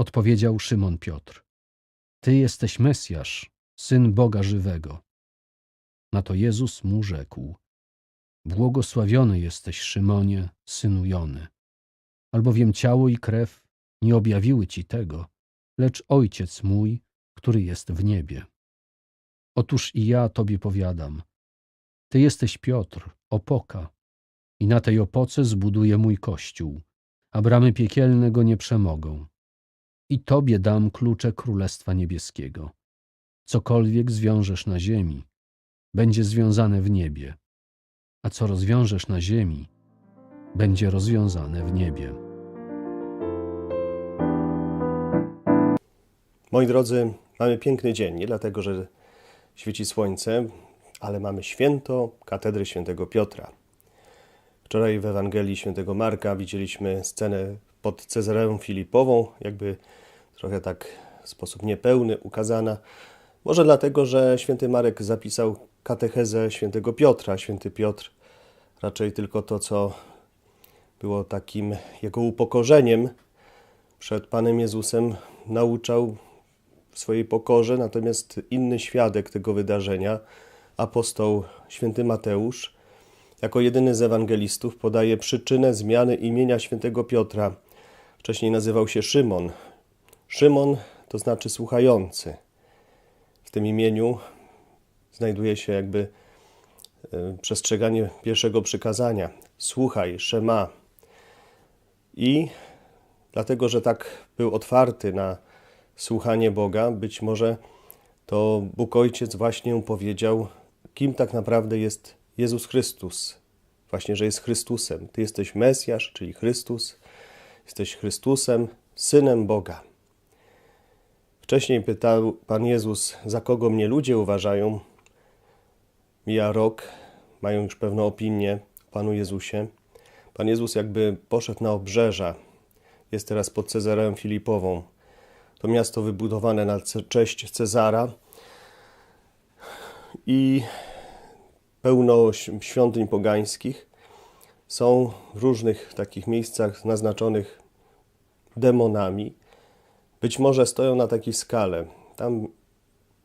Odpowiedział Szymon Piotr: Ty jesteś Mesjasz, syn Boga żywego. Na to Jezus mu rzekł: Błogosławiony jesteś, Szymonie, synu Jony, albowiem ciało i krew nie objawiły ci tego, lecz Ojciec mój, który jest w niebie. Otóż i ja tobie powiadam: Ty jesteś Piotr, opoka, i na tej opoce zbuduję mój kościół, a bramy piekielne go nie przemogą. I tobie dam klucze Królestwa Niebieskiego. Cokolwiek zwiążesz na ziemi, będzie związane w niebie, a co rozwiążesz na ziemi, będzie rozwiązane w niebie. Moi drodzy, mamy piękny dzień, nie dlatego, że świeci słońce, ale mamy święto katedry świętego Piotra. Wczoraj w Ewangelii świętego Marka widzieliśmy scenę pod Cezareą Filipową, jakby trochę tak w sposób niepełny ukazana. Może dlatego, że święty Marek zapisał katechezę świętego Piotra. Święty Piotr raczej tylko to, co było takim jego upokorzeniem przed Panem Jezusem, nauczał w swojej pokorze, natomiast inny świadek tego wydarzenia, apostoł święty Mateusz, jako jedyny z ewangelistów podaje przyczynę zmiany imienia świętego Piotra. Wcześniej nazywał się Szymon. Szymon to znaczy słuchający. W tym imieniu znajduje się jakby e, przestrzeganie pierwszego przykazania. Słuchaj, Szema. I dlatego, że tak był otwarty na słuchanie Boga, być może to Bóg Ojciec właśnie powiedział, kim tak naprawdę jest Jezus Chrystus. Właśnie, że jest Chrystusem. Ty jesteś Mesjasz, czyli Chrystus. Jesteś Chrystusem, Synem Boga. Wcześniej pytał Pan Jezus, za kogo mnie ludzie uważają. Mija rok, mają już pewną opinię o Panu Jezusie. Pan Jezus jakby poszedł na obrzeża. Jest teraz pod Cezareą Filipową. To miasto wybudowane na cześć Cezara i pełno świątyń pogańskich. Są w różnych takich miejscach naznaczonych demonami. Być może stoją na takiej skale. Tam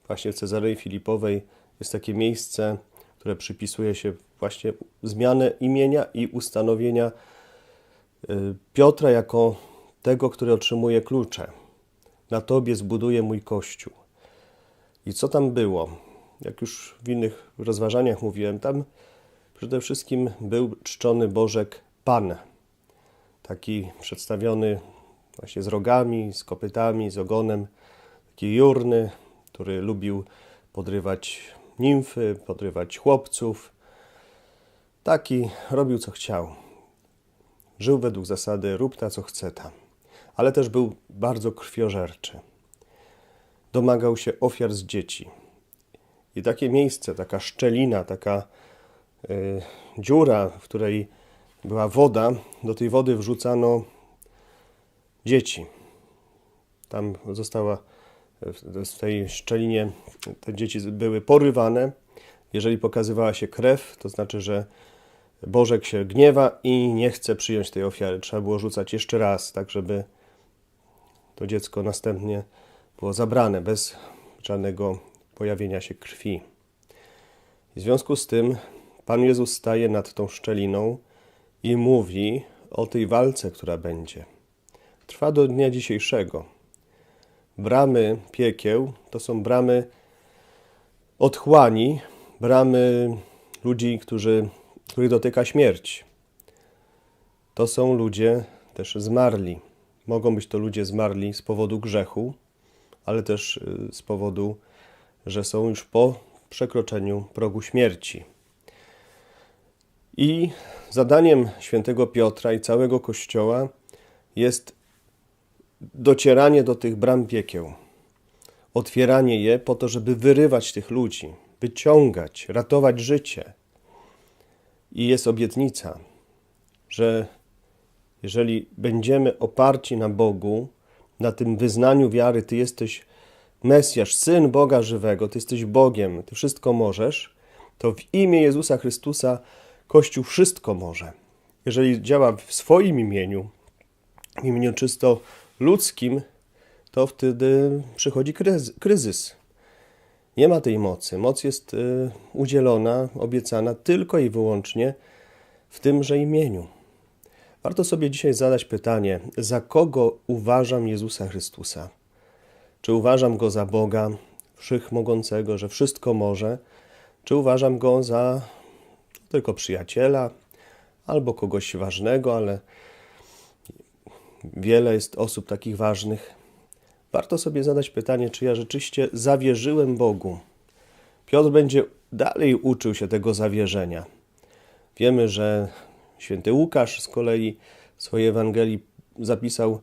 właśnie w Cezarei Filipowej jest takie miejsce, które przypisuje się właśnie zmianę imienia i ustanowienia y, Piotra jako tego, który otrzymuje klucze. Na Tobie zbuduję mój Kościół. I co tam było? Jak już w innych rozważaniach mówiłem, tam przede wszystkim był czczony Bożek Pan. Taki przedstawiony właśnie z rogami, z kopytami, z ogonem. Taki jurny, który lubił podrywać nimfy, podrywać chłopców. Taki robił co chciał. Żył według zasady rób ta co chce tam ale też był bardzo krwiożerczy. Domagał się ofiar z dzieci. I takie miejsce, taka szczelina, taka y, dziura, w której była woda, do tej wody wrzucano dzieci. Tam została w tej szczelinie, te dzieci były porywane. Jeżeli pokazywała się krew, to znaczy, że Bożek się gniewa i nie chce przyjąć tej ofiary. Trzeba było rzucać jeszcze raz, tak żeby to dziecko następnie było zabrane bez żadnego pojawienia się krwi. w związku z tym Pan Jezus staje nad tą szczeliną i mówi o tej walce, która będzie. Trwa do dnia dzisiejszego. Bramy piekieł to są bramy otchłani, bramy ludzi, którzy, których dotyka śmierć. To są ludzie też zmarli. Mogą być to ludzie zmarli z powodu grzechu, ale też y, z powodu, że są już po przekroczeniu progu śmierci. I zadaniem świętego Piotra i całego Kościoła jest docieranie do tych bram piekieł, otwieranie je po to, żeby wyrywać tych ludzi, wyciągać, ratować życie. I jest obietnica, że jeżeli będziemy oparci na Bogu, na tym wyznaniu wiary, Ty jesteś Mesjasz, Syn Boga żywego, Ty jesteś Bogiem, Ty wszystko możesz, to w imię Jezusa Chrystusa Kościół wszystko może. Jeżeli działa w swoim imieniu, w imieniu czysto ludzkim, to wtedy przychodzi kryzys-. Nie ma tej mocy. Moc jest y, udzielona, obiecana tylko i wyłącznie w tymże imieniu. Warto sobie dzisiaj zadać pytanie, za kogo uważam Jezusa Chrystusa? Czy uważam go za Boga wszechmogącego, że wszystko może, czy uważam go za tylko przyjaciela albo kogoś ważnego, ale wiele jest osób takich ważnych. Warto sobie zadać pytanie, czy ja rzeczywiście zawierzyłem Bogu. Piotr będzie dalej uczył się tego zawierzenia. Wiemy, że święty Łukasz z kolei w swojej Ewangelii zapisał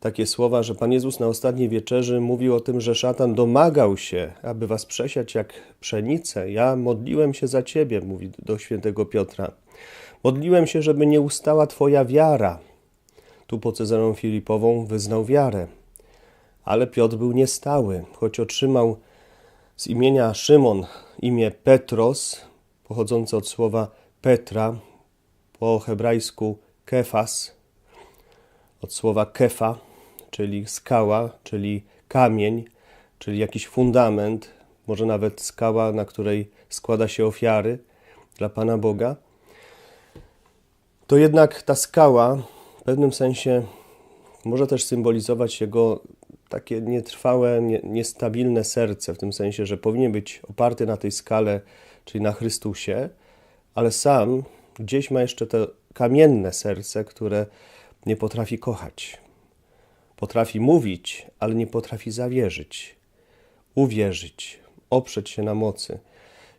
takie słowa, że Pan Jezus na ostatniej wieczerzy mówił o tym, że szatan domagał się, aby was przesiać jak pszenicę. Ja modliłem się za ciebie, mówi do świętego Piotra. Modliłem się, żeby nie ustała twoja wiara. Tu po Cezarą Filipową wyznał wiarę. Ale Piotr był niestały, choć otrzymał z imienia Szymon imię Petros, pochodzące od słowa Petra, po hebrajsku Kefas, od słowa kefa, czyli skała, czyli kamień, czyli jakiś fundament, może nawet skała, na której składa się ofiary dla Pana Boga, to jednak ta skała w pewnym sensie może też symbolizować jego takie nietrwałe, nie, niestabilne serce, w tym sensie, że powinien być oparty na tej skale, czyli na Chrystusie, ale sam gdzieś ma jeszcze to kamienne serce, które nie potrafi kochać. Potrafi mówić, ale nie potrafi zawierzyć, uwierzyć, oprzeć się na mocy.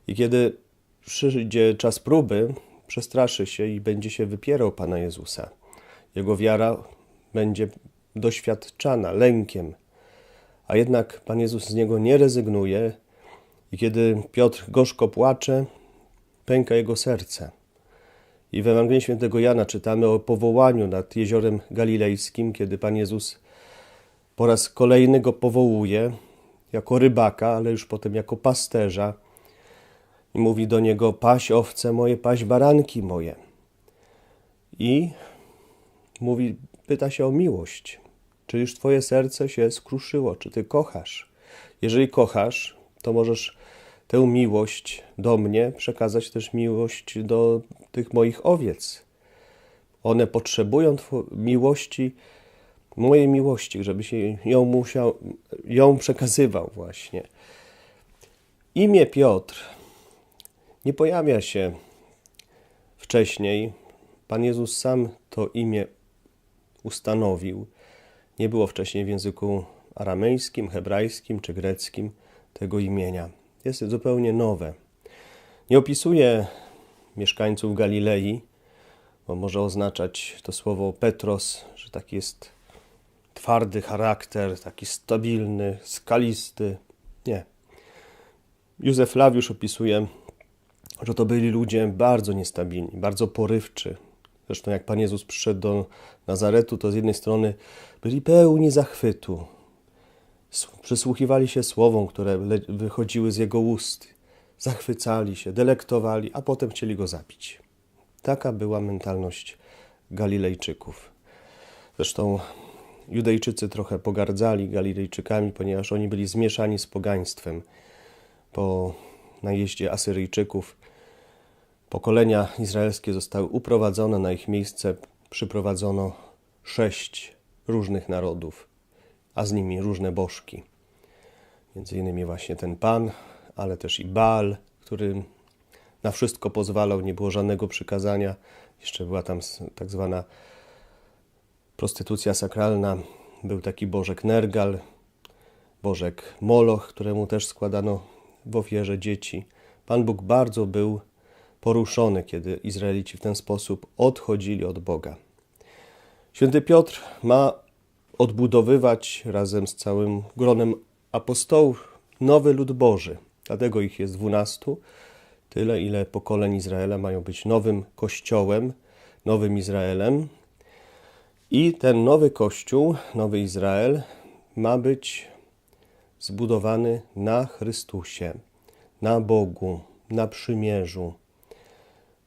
I kiedy przyjdzie czas próby, przestraszy się i będzie się wypierał Pana Jezusa. Jego wiara będzie doświadczana lękiem, a jednak Pan Jezus z niego nie rezygnuje i kiedy Piotr gorzko płacze, pęka jego serce. I w Ewangelii Świętego Jana czytamy o powołaniu nad jeziorem galilejskim, kiedy Pan Jezus po raz kolejny go powołuje jako rybaka, ale już potem jako pasterza i mówi do niego: Paś owce moje, paś baranki moje. I mówi, pyta się o miłość. Czy już Twoje serce się skruszyło? Czy Ty kochasz? Jeżeli kochasz, to możesz tę miłość do mnie przekazać też miłość do tych moich owiec. One potrzebują miłości, mojej miłości, żeby się ją musiał, ją przekazywał właśnie. Imię Piotr nie pojawia się wcześniej. Pan Jezus sam to imię ustanowił. Nie było wcześniej w języku aramejskim, hebrajskim czy greckim tego imienia. Jest zupełnie nowe. Nie opisuje mieszkańców Galilei, bo może oznaczać to słowo Petros, że taki jest twardy charakter, taki stabilny, skalisty. Nie. Józef Flawiusz opisuje, że to byli ludzie bardzo niestabilni, bardzo porywczy. Zresztą jak Pan Jezus przyszedł do Nazaretu, to z jednej strony byli pełni zachwytu. Przysłuchiwali się słowom, które wychodziły z Jego ust. Zachwycali się, delektowali, a potem chcieli Go zabić. Taka była mentalność Galilejczyków. Zresztą Judejczycy trochę pogardzali Galilejczykami, ponieważ oni byli zmieszani z pogaństwem. Po najeździe Asyryjczyków pokolenia izraelskie zostały uprowadzone, na ich miejsce przyprowadzono sześć różnych narodów, a z nimi różne bożki. Między innymi właśnie ten Pan, ale też i Baal, który na wszystko pozwalał, nie było żadnego przykazania. Jeszcze była tam tak zwana prostytucja sakralna. Był taki bożek Nergal, bożek Moloch, któremu też składano w ofierze dzieci. Pan Bóg bardzo był poruszony, kiedy Izraelici w ten sposób odchodzili od Boga. Święty Piotr ma odbudowywać razem z całym gronem apostołów nowy lud Boży. Dlatego ich jest dwunastu, tyle ile pokoleń Izraela mają być nowym kościołem, nowym Izraelem. I ten nowy kościół, nowy Izrael ma być zbudowany na Chrystusie, na Bogu, na przymierzu.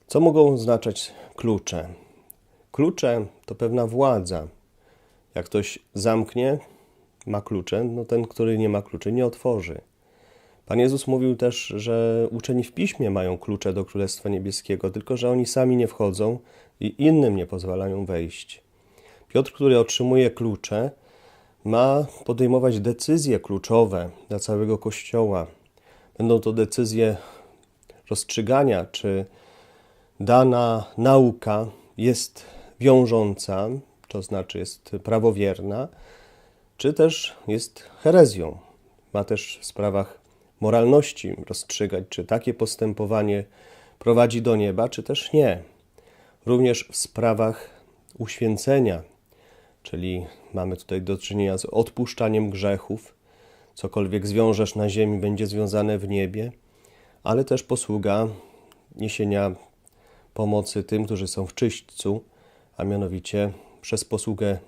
Co mogą oznaczać klucze? Klucze to pewna władza. Jak ktoś zamknie, ma klucze, no ten, który nie ma kluczy, nie otworzy. Pan Jezus mówił też, że uczeni w piśmie mają klucze do Królestwa Niebieskiego, tylko że oni sami nie wchodzą i innym nie pozwalają wejść. Piotr, który otrzymuje klucze, ma podejmować decyzje kluczowe dla całego Kościoła. Będą to decyzje rozstrzygania, czy dana nauka jest wiążąca, to znaczy jest prawowierna, czy też jest herezją. Ma też w sprawach moralności rozstrzygać, czy takie postępowanie prowadzi do nieba, czy też nie. Również w sprawach uświęcenia, czyli mamy tutaj do czynienia z odpuszczaniem grzechów. Cokolwiek zwiążesz na ziemi, będzie związane w niebie, ale też posługa niesienia pomocy tym, którzy są w czyśćcu, a mianowicie przez posługę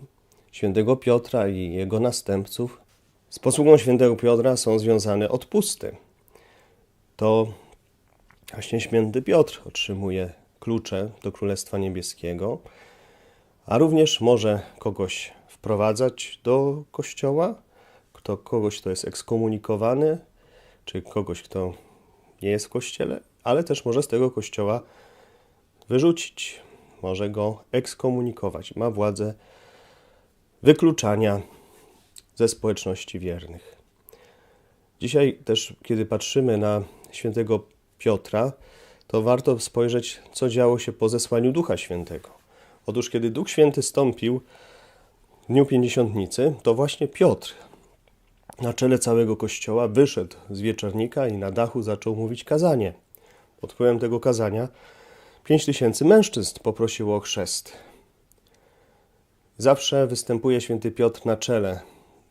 świętego Piotra i jego następców. Z posługą świętego Piotra są związane odpusty. To właśnie święty Piotr otrzymuje klucze do Królestwa Niebieskiego, a również może kogoś wprowadzać do kościoła, kto, kogoś, kto jest ekskomunikowany, czy kogoś, kto nie jest w kościele, ale też może z tego kościoła wyrzucić, może go ekskomunikować. Ma władzę wykluczania ze społeczności wiernych. Dzisiaj też, kiedy patrzymy na świętego Piotra, to warto spojrzeć, co działo się po zesłaniu Ducha Świętego. Otóż, kiedy Duch Święty stąpił w dniu pięćdziesiątnicy, to właśnie Piotr na czele całego kościoła wyszedł z wieczornika i na dachu zaczął mówić kazanie. Pod wpływem tego kazania pięć tysięcy mężczyzn poprosiło o chrzest. Zawsze występuje święty Piotr na czele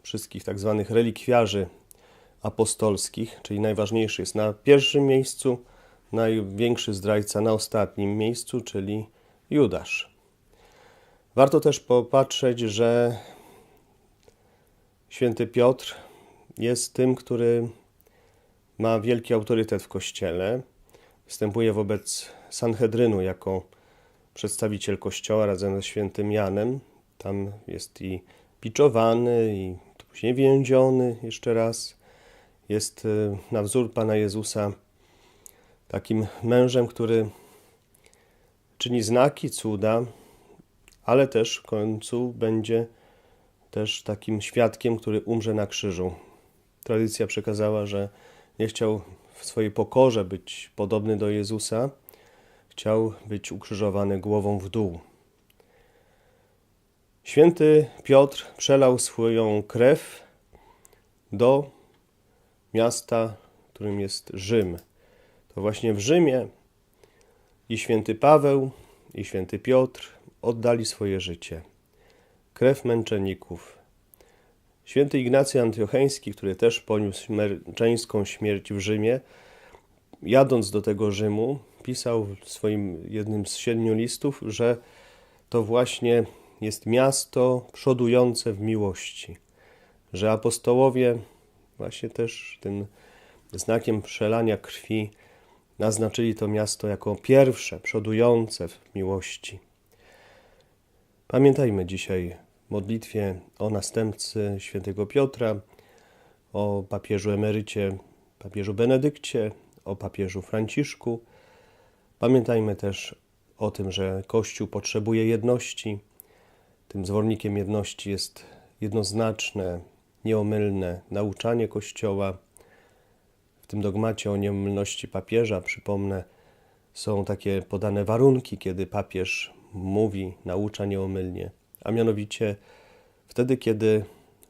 wszystkich tak zwanych relikwiarzy apostolskich, czyli najważniejszy jest na pierwszym miejscu, największy zdrajca na ostatnim miejscu, czyli Judasz. Warto też popatrzeć, że święty Piotr jest tym, który ma wielki autorytet w kościele. Występuje wobec Sanhedrynu jako przedstawiciel kościoła razem ze świętym Janem. Tam jest i biczowany, i później więziony jeszcze raz. Jest y, na wzór Pana Jezusa takim mężem, który czyni znaki, cuda, ale też w końcu będzie też takim świadkiem, który umrze na krzyżu. Tradycja przekazała, że nie chciał w swojej pokorze być podobny do Jezusa, chciał być ukrzyżowany głową w dół. Święty Piotr przelał swoją krew do miasta, którym jest Rzym. To właśnie w Rzymie i święty Paweł, i święty Piotr oddali swoje życie. Krew męczenników. Święty Ignacy Antiocheński, który też poniósł męczeńską śmierć w Rzymie, jadąc do tego Rzymu, pisał w swoim jednym z siedmiu listów, że to właśnie jest miasto przodujące w miłości, że apostołowie właśnie też tym znakiem przelania krwi naznaczyli to miasto jako pierwsze, przodujące w miłości. Pamiętajmy dzisiaj w modlitwie o następcy świętego Piotra, o papieżu emerycie, papieżu Benedykcie, o papieżu Franciszku. Pamiętajmy też o tym, że Kościół potrzebuje jedności. Tym zwornikiem jedności jest jednoznaczne, nieomylne nauczanie Kościoła. W tym dogmacie o nieomylności papieża, przypomnę, są takie podane warunki, kiedy papież mówi, naucza nieomylnie, a mianowicie wtedy, kiedy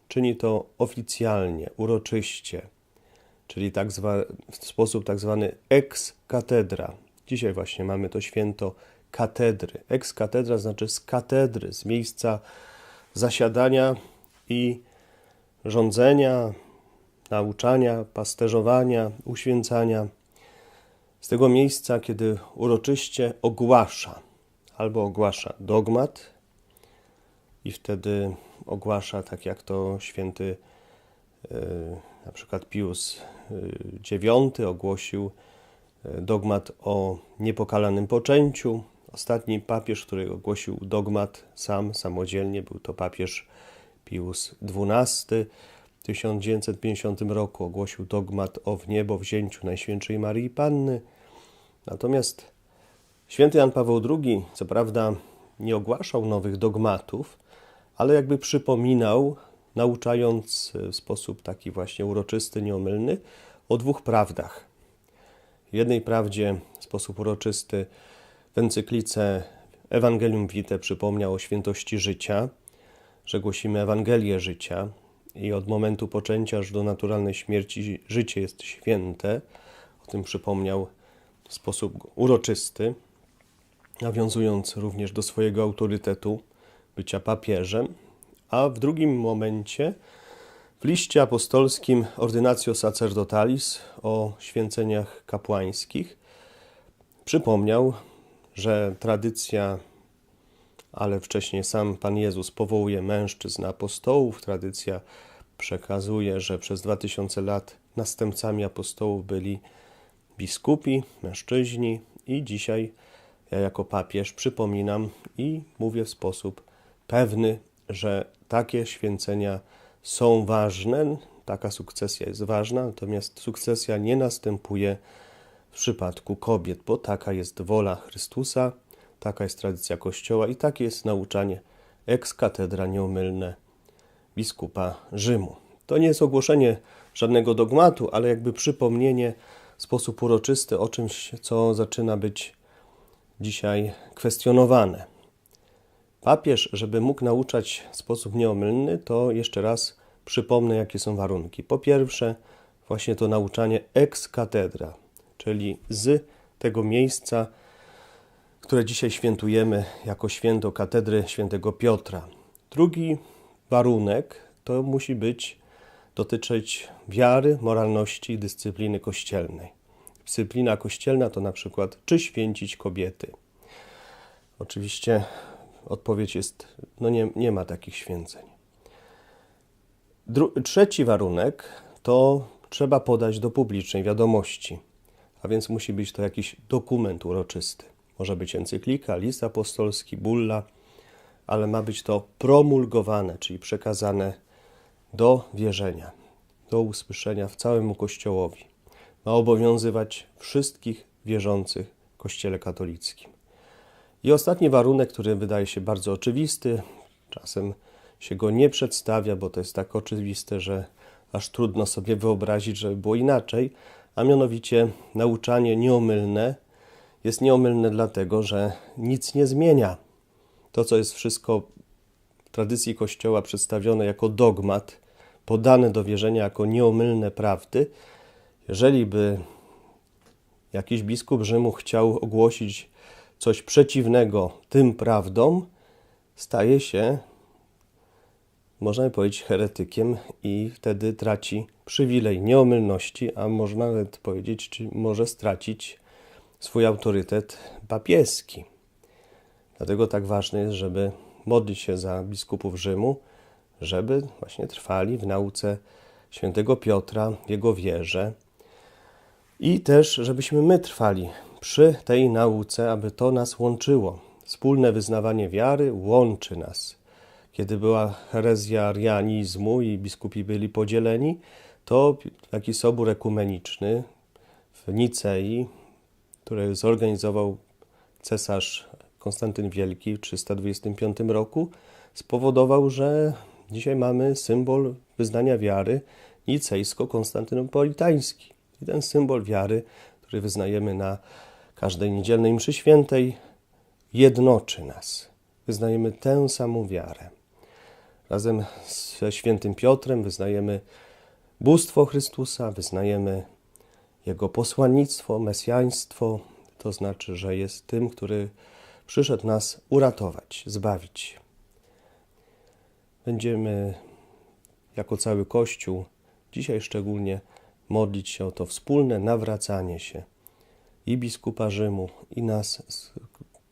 czyni to oficjalnie, uroczyście, czyli tak zwa, w sposób tak zwany ex katedra. Dzisiaj właśnie mamy to święto katedry. Ex katedra znaczy z katedry, z miejsca zasiadania i rządzenia, nauczania, pasterzowania, uświęcania. Z tego miejsca, kiedy uroczyście ogłasza, albo ogłasza dogmat, i wtedy ogłasza, tak jak to święty e, na przykład Pius IX ogłosił e, dogmat o niepokalanym poczęciu. Ostatni papież, który ogłosił dogmat sam, samodzielnie, był to papież Pius XII. W 1950 roku ogłosił dogmat o wniebowzięciu Najświętszej Marii Panny. Natomiast święty Jan Paweł II, co prawda, nie ogłaszał nowych dogmatów, ale jakby przypominał, nauczając w sposób taki właśnie uroczysty, nieomylny, o dwóch prawdach. Jednej prawdzie w sposób uroczysty w encyklice Ewangelium Vitae przypomniał o świętości życia, że głosimy Ewangelię życia i od momentu poczęcia aż do naturalnej śmierci życie jest święte. O tym przypomniał w sposób uroczysty, nawiązując również do swojego autorytetu bycia papieżem, a w drugim momencie w liście apostolskim Ordynatio Sacerdotalis o święceniach kapłańskich przypomniał, że tradycja, ale wcześniej sam Pan Jezus powołuje mężczyzn apostołów, tradycja przekazuje, że przez 2000 lat następcami apostołów byli biskupi, mężczyźni i dzisiaj ja jako papież przypominam i mówię w sposób pewny, że takie święcenia są ważne, taka sukcesja jest ważna, natomiast sukcesja nie następuje w przypadku kobiet, bo taka jest wola Chrystusa, taka jest tradycja Kościoła i takie jest nauczanie ex katedra nieomylne biskupa Rzymu. To nie jest ogłoszenie żadnego dogmatu, ale jakby przypomnienie w sposób uroczysty o czymś, co zaczyna być dzisiaj kwestionowane. Papież, żeby mógł nauczać w sposób nieomylny, to jeszcze raz przypomnę, jakie są warunki. Po pierwsze, właśnie to nauczanie ex katedra, czyli z tego miejsca, które dzisiaj świętujemy jako święto katedry świętego Piotra. Drugi warunek to musi być dotyczyć wiary, moralności i dyscypliny kościelnej. Dyscyplina kościelna to na przykład, czy święcić kobiety. Oczywiście Odpowiedź jest, no nie, nie ma takich święceń. Dru trzeci warunek to trzeba podać do publicznej wiadomości, a więc musi być to jakiś dokument uroczysty. Może być encyklika, list apostolski, bulla, ale ma być to promulgowane, czyli przekazane do wierzenia, do usłyszenia w całym Kościołowi. Ma obowiązywać wszystkich wierzących w Kościele katolickim. I ostatni warunek, który wydaje się bardzo oczywisty, czasem się go nie przedstawia, bo to jest tak oczywiste, że aż trudno sobie wyobrazić, żeby było inaczej, a mianowicie nauczanie nieomylne jest nieomylne dlatego, że nic nie zmienia. To, co jest wszystko w tradycji Kościoła przedstawione jako dogmat, podane do wierzenia jako nieomylne prawdy, jeżeli by jakiś biskup Rzymu chciał ogłosić coś przeciwnego tym prawdom, staje się, można powiedzieć, heretykiem i wtedy traci przywilej nieomylności, a można nawet powiedzieć, czy może stracić swój autorytet papieski. Dlatego tak ważne jest, żeby modlić się za biskupów Rzymu, żeby właśnie trwali w nauce świętego Piotra, jego wierze i też, żebyśmy my trwali przy tej nauce, aby to nas łączyło. Wspólne wyznawanie wiary łączy nas. Kiedy była herezja arianizmu i biskupi byli podzieleni, to taki sobór ekumeniczny w Nicei, który zorganizował cesarz Konstantyn Wielki w 325 roku, spowodował, że dzisiaj mamy symbol wyznania wiary nicejsko-konstantynopolitański. I ten symbol wiary, który wyznajemy na każdej niedzielnej mszy świętej jednoczy nas. Wyznajemy tę samą wiarę. Razem ze świętym Piotrem wyznajemy bóstwo Chrystusa, wyznajemy Jego posłannictwo, mesjaństwo, to znaczy, że jest tym, który przyszedł nas uratować, zbawić. Będziemy jako cały Kościół, dzisiaj szczególnie modlić się o to wspólne nawracanie się i biskupa Rzymu, i nas,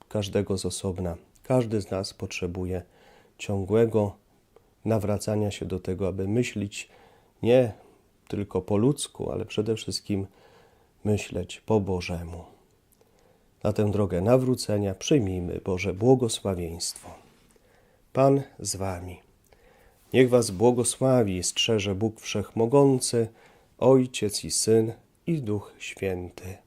każdego z osobna. Każdy z nas potrzebuje ciągłego nawracania się do tego, aby myśleć nie tylko po ludzku, ale przede wszystkim myśleć po Bożemu. Na tę drogę nawrócenia przyjmijmy Boże błogosławieństwo. Pan z Wami. Niech Was błogosławi i strzeże Bóg Wszechmogący, Ojciec i Syn i Duch Święty.